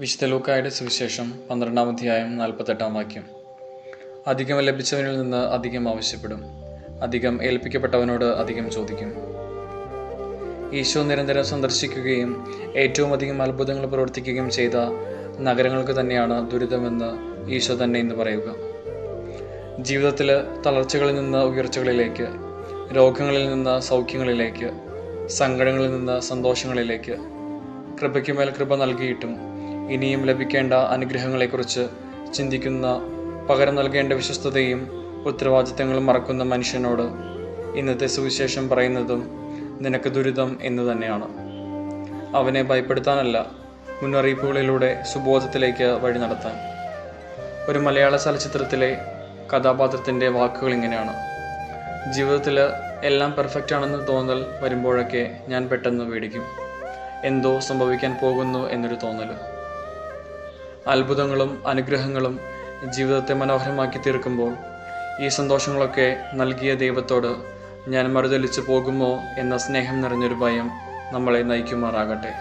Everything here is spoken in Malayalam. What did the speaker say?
വിശുദ്ധ ലൂക്കായുടെ സുവിശേഷം പന്ത്രണ്ടാം അധ്യായം നാൽപ്പത്തെട്ടാം വാക്യം. അധികം ലഭിച്ചവനിൽ നിന്ന് അധികം ആവശ്യപ്പെടും. അധികം ഏൽപ്പിക്കപ്പെട്ടവനോട് അധികം ചോദിക്കും. ഈശോ നിരന്തരം സന്ദർശിക്കുകയും ഏറ്റവും അധികം അത്ഭുതങ്ങൾ പ്രവർത്തിക്കുകയും ചെയ്ത നഗരങ്ങൾക്ക് തന്നെയാണ് ദുരിതമെന്ന് ഈശോ തന്നെ ഇന്ന് പറയുക. ജീവിതത്തിൽ തളർച്ചകളിൽ നിന്ന് ഉയർച്ചകളിലേക്ക് രോഗങ്ങളിൽ നിന്ന് സൗഖ്യങ്ങളിലേക്ക് സങ്കടങ്ങളിൽ നിന്ന് സന്തോഷങ്ങളിലേക്ക് കൃപയ്ക്കുമേൽ കൃപ നൽകിയിട്ടും ഇനിയും ലഭിക്കേണ്ട അനുഗ്രഹങ്ങളെക്കുറിച്ച് ചിന്തിക്കുന്ന പകരം നൽകേണ്ട വിശ്വസ്തതയും ഉത്തരവാദിത്തങ്ങളും മറക്കുന്ന മനുഷ്യനോട് ഇന്നത്തെ സുവിശേഷം പറയുന്നതും നിനക്ക് ദുരിതം എന്ന് തന്നെയാണ്. അവനെ ഭയപ്പെടുത്താനല്ല മുന്നറിയിപ്പുകളിലൂടെ സുബോധത്തിലേക്ക് വഴി നടത്താൻ. ഒരു മലയാള ചലച്ചിത്രത്തിലെ കഥാപാത്രത്തിന്റെ വാക്കുകൾ ഇങ്ങനെയാണ്. ജീവിതത്തിൽ എല്ലാം പെർഫെക്റ്റ് ആണെന്ന് തോന്നൽ വരുമ്പോഴൊക്കെ ഞാൻ പെട്ടെന്ന് പേടിക്കും. എന്തോ സംഭവിക്കാൻ പോകുന്നു എന്നൊരു തോന്നൽ അത്ഭുതങ്ങളും അനുഗ്രഹങ്ങളും ജീവിതത്തെ മനോഹരമാക്കി തീർക്കുമ്പോൾ ഈ സന്തോഷങ്ങളൊക്കെ നൽകിയ ദൈവത്തോട് ഞാൻ മറുതലിച്ചു പോകുമോ എന്ന സ്നേഹം നിറഞ്ഞൊരു ഭയം നമ്മളെ നയിക്കുമാറാകട്ടെ.